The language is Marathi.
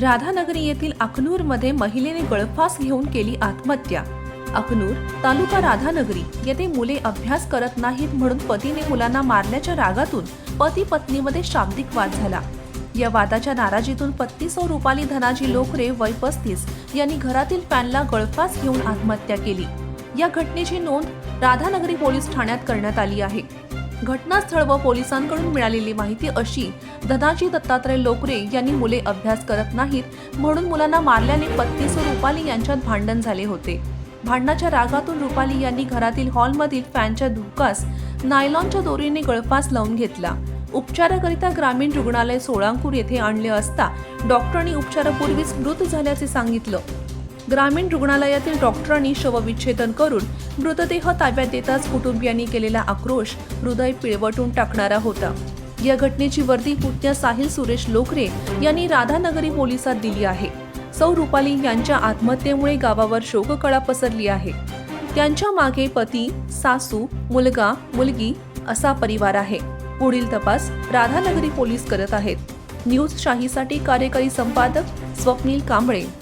राधानगरी येथील अकनूरमध्ये महिलेने गळफास घेऊन केली आत्महत्या. अकनूर तालुका राधानगरी येथे मुले अभ्यास करत नाहीत म्हणून पतीने मुलांना मारल्याच्या रागातून पती पत्नीमध्ये शाब्दिक वाद झाला. या वादाच्या नाराजीतून पत्नी सौ रुपाली धनाजी लोकरे वय पस्तीस यांनी घरातील फॅनला गळफास घेऊन आत्महत्या केली. या घटनेची नोंद राधानगरी पोलीस ठाण्यात करण्यात आली आहे. घटनास्थळ व पोलिसांकडून मिळालेली माहिती अशी धनाजी दत्तात्रय लोकरे यांनी मुले अभ्यास करत नाहीत म्हणून मुलांना मारल्याने पत्नी रुपाली यांच्यात भांडण झाले होते. भांडणाच्या रागातून रुपाली यांनी घरातील हॉलमधील फॅनच्या धुकास नायलॉनच्या दोरीने गळफास लावून घेतला. उपचाराकरिता ग्रामीण रुग्णालय सोळांकूर येथे आणले असता डॉक्टरांनी उपचारापूर्वीच मृत झाल्याचे सांगितलं. ग्रामीण रुग्णालयातील डॉक्टरांनी शवविच्छेदन करून मृतदेह ताब्यात देताच कुटुंबियांनी केलेला आक्रोश हृदय पिळवटून टाकणारा होता. या घटनेची वर्दी पुतण्या साहिल सुरेश लोकरे यांनी राधानगरी पोलिसात दिली आहे. सौ रुपाली यांच्या आत्महत्येमुळे गावावर शोककळा पसरली आहे. त्यांच्या मागे पती सासू मुलगा मुलगी असा परिवार आहे. पुढील तपास राधानगरी पोलीस करत आहेत. न्यूज शाहीसाठी कार्यकारी संपादक स्वप्नील कांबळे.